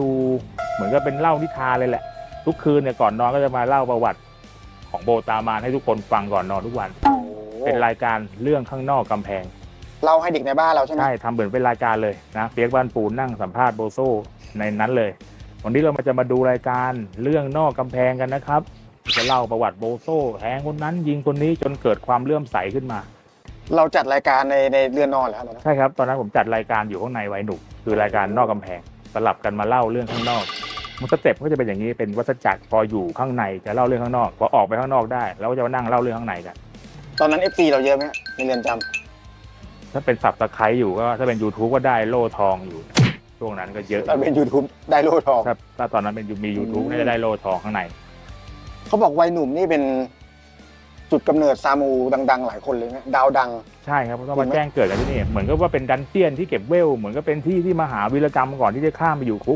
ดูเหมือนกับเป็นเล่านิทานเลยแหละ ทุกคืนเนี่ยก่อนนอนก็จะมาเล่าประวัติของโบตามานให้ทุกคนฟังก่อนนอนทุกวันโอ้เป็นรายการเรื่องข้างนอกกำแพง เล่าให้เด็กในบ้านเราใช่ไหมใช่ทำเหมือนเป็นรายการเลยนะเปียกบ้านปูนั่งสัมภาษณ์โบโซในนั้นเลย วันนี้เรามาจะมาดูรายการเรื่องนอกกำแพงกันนะครับ จะเล่าประวัติโบโซแทงคนนั้นยิงคนนี้จนเกิดความเลื่อมใสขึ้นมา เราจัดรายการในในเรือนนอนเหรอครับตอนนั้นใช่ครับ ตอนนั้นผมจัดรายการอยู่ข้างในไว้หนุกคือรายการนอกกำแพง สลับกันมาเล่าเรื่องข้างนอกมันสเต็ปก็จะเป็นอย่างนี้เป็นวัฏจักรพออยู่ข้างในจะเล่าเรื่องข้างนอกพอออกไปข้างนอกได้เราก็จะมานั่งเล่าเรื่องข้างในกันตอนนั้นเอฟซีเราเยอะไหมฮะในเรือนจำถ้าเป็นสับตะไคร้อยู่ก็ถ้าเป็น YouTube ก็ได้โล่ทองอยู่ช่วงนั้นก็เยอะเราเป็น YouTube ได้โล่ทอง ถ้าถ้าตอนนั้นเป็นมี YouTube อืมน่าจะได้โล่ทองข้างใน เขาบอกวัยหนุ่มนี่เป็น จุดกำเนิดซามูดัง ๆ หลายคนเลยนะดาวดัง ใช่ครับต้องถูมากไหมแจ้งเกิดกันที่นี่เหมือนกับว่าเป็นดันเจียนที่เก็บเวล เหมือนกับเป็นที่ที่มาหาวีรกรรมก่อนที่จะข้ามไปอยู่คุก